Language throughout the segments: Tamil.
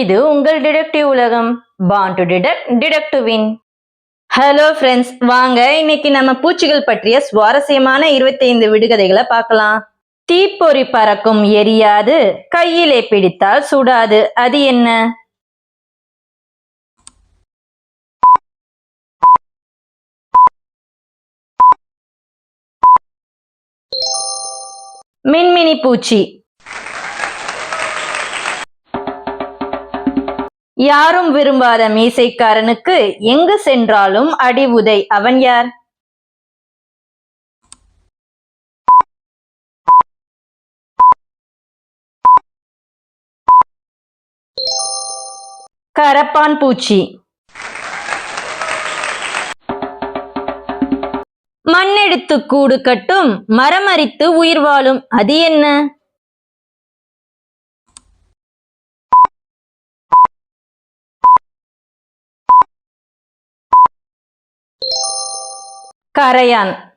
இது உங்கள் டிடெக்டிவ் உலகம். Born to detect detect win hello friends வாங்க இன்னைக்கு நம்ம பூச்சிகள் பற்றிய சுவாரஸ்யமான 25 விடுகதைகளை பார்க்கலாம். தீப்பொறி பறக்கும் எரியாது கையிலே பிடித்தால் சுடாது அது என்ன? மின்மினி பூச்சி. யாரும் விரும்பாத மீசைக்காரனுக்கு எங்கு சென்றாலும் அடி உதை. அவன் யார்? கரப்பான் பூச்சி. மண்ணெடுத்து கூடு கட்டும் மரமரித்து உயிர் வாழும். அது என்ன? கரையான்.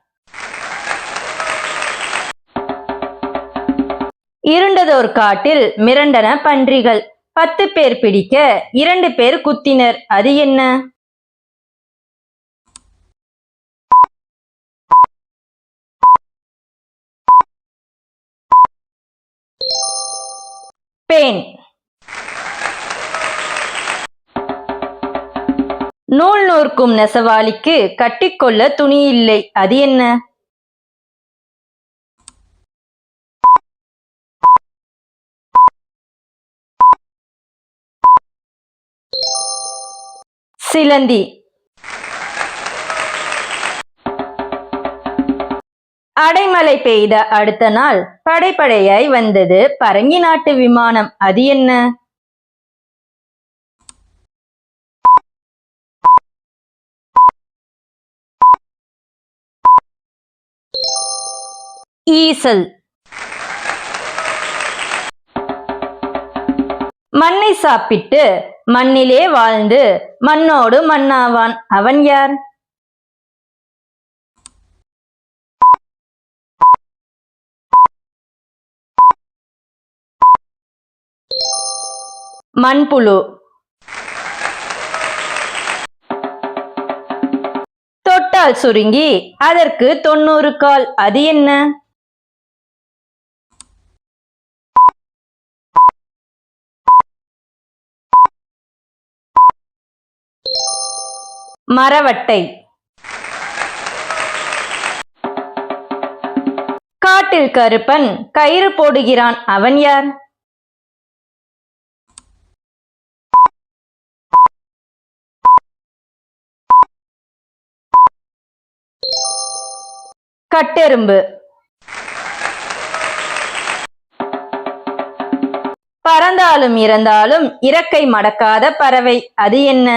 இருண்டதோர் காட்டில் மிரண்டன பன்றிகள். பத்து பேர் பிடிக்க இரண்டு பேர் குத்தினர். அது என்ன? பேன். நூல் நூற்கும் நெசவாளிக்கு கட்டிக்கொள்ள துணி இல்லை அது என்ன? சிலந்தி. அடைமழை பெய்த அடுத்த நாள் படைப்படையாய் வந்தது பரங்கி நாட்டு விமானம். அது என்ன? ஈசல். மண்ணை சாப்பிட்டு மண்ணிலே வாழ்ந்து மண்ணோடு மண்ணாவான் அவன் யார்? மண்புழு. தொட்டால் சுருங்கி அதற்கு தொண்ணூறு கால். அது என்ன? மரவட்டை. காட்டில் கருப்பன் கயிறு போடுகிறான். அவன் யார்? கட்டெரும்பு. பறந்தாலும் இறந்தாலும் இறக்கை மடக்காத பறவை. அது என்ன?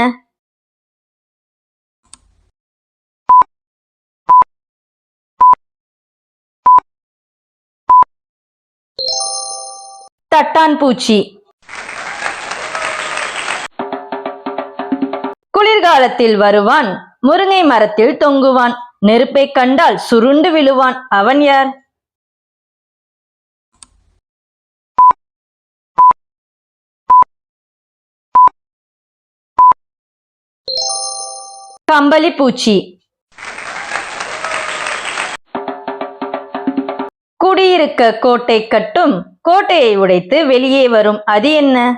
காட்டான் பூச்சி. குளிர்காலத்தில் வருவான் முருங்கை மரத்தில் தொங்குவான் நெருப்பை கண்டால் சுருண்டு விழுவான். அவன் யார்? கம்பளி பூச்சி. குடியிருக்க கோட்டை கட்டும். கோட்டையை உடைத்து வெளியே வரும். அது என்ன?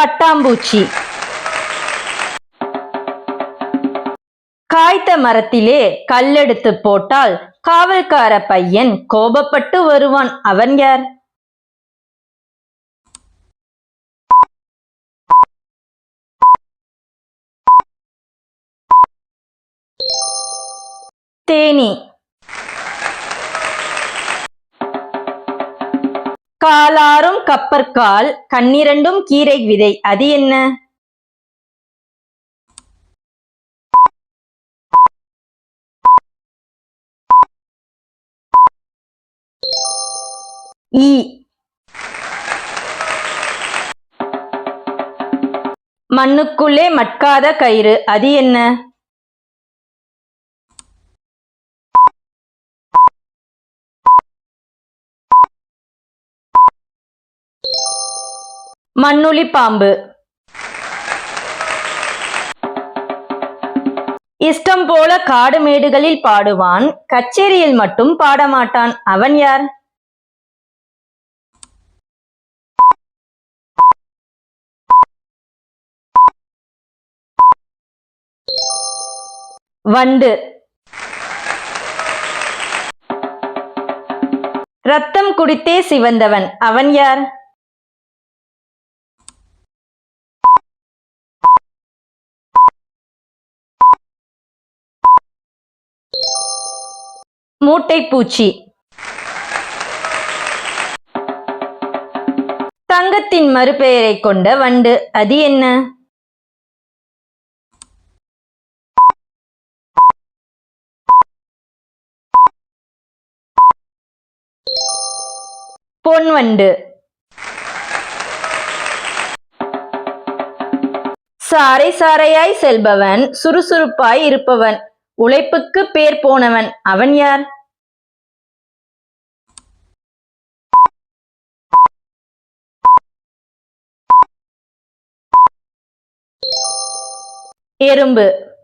பட்டாம்பூச்சி. காய்த்த மரத்திலே கல்லெடுத்து போட்டால் காவல்கார பையன் கோபப்பட்டு வருவான். அவன் யார்? தேனி. காலாரும் கப்பற்கால் கண்ணிரண்டும் கீரை விதை. அது என்ன? ஈ. மண்ணுக்குள்ளே மட்காத கயிறு. அது என்ன? மண்ணுளி பாம்பு இஷ்டம் போல காடு மேடுகளில் பாடுவான் கச்சேரியில் மட்டும் பாடமாட்டான் அவன் யார் வண்டு ரத்தம் குடித்தே சிவந்தவன் அவன் யார் மூட்டை பூச்சி தங்கத்தின் மறுபெயரை கொண்ட வண்டு அது என்ன? பொன் வண்டு. சாரை சாரையாய் செல்பவன் சுறுசுறுப்பாய் இருப்பவன் உழைப்புக்கு பேர் போனவன். அவன் யார்? எறும்பு.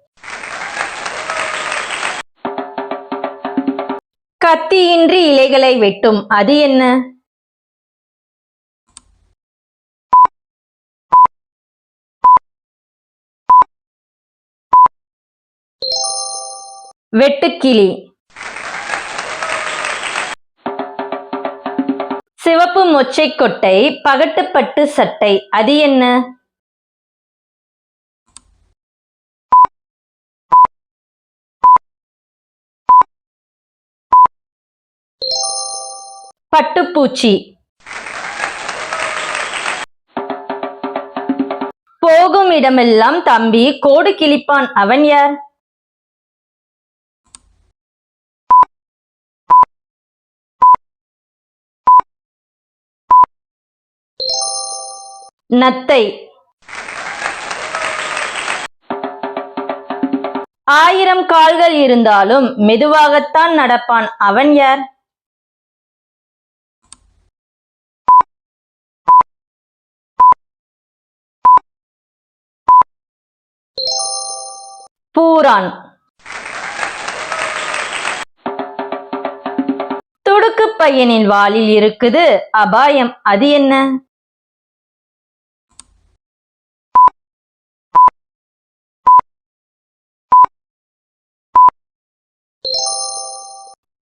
கத்தியின்றி இலைகளை வெட்டும். அது என்ன? வெட்டுக்கிளி. சிவப்பு மொச்சை கொட்டை பகட்டுப்பட்டு சட்டை. அது என்ன? பட்டுப்பூச்சி. போகும் இடமெல்லாம் தம்பி கோடு கிழிப்பான். அவன் யார்? நத்தை. ஆயிரம் கால்கள் இருந்தாலும் மெதுவாகத்தான் நடப்பான். அவன் யார்? பூரான். துடுக்கு பையனின் வாளில் இருக்குது அபாயம். அது என்ன?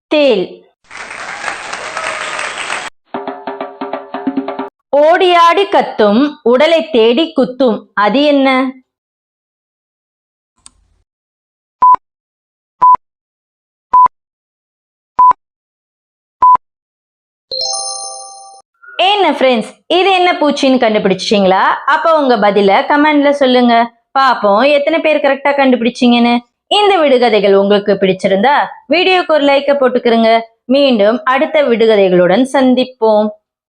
தேல். ஓடியாடி கத்தும் உடலை தேடி குத்தும். அது என்ன? என்ன ஃப்ரெண்ட்ஸ் இது என்ன பூச்சின்னு கண்டுபிடிச்சிங்களா அப்போ உங்க பதில கமெண்ட்ல சொல்லுங்க. பாப்போம் எத்தனை பேர் கரெக்டா கண்டுபிடிச்சீங்கன்னு. இந்த விடுகதைகள் உங்களுக்கு பிடிச்சிருந்தா வீடியோக்கு ஒரு லைக்க போட்டுக்கிறங்க மீண்டும் அடுத்த விடுகதைகளுடன் சந்திப்போம்.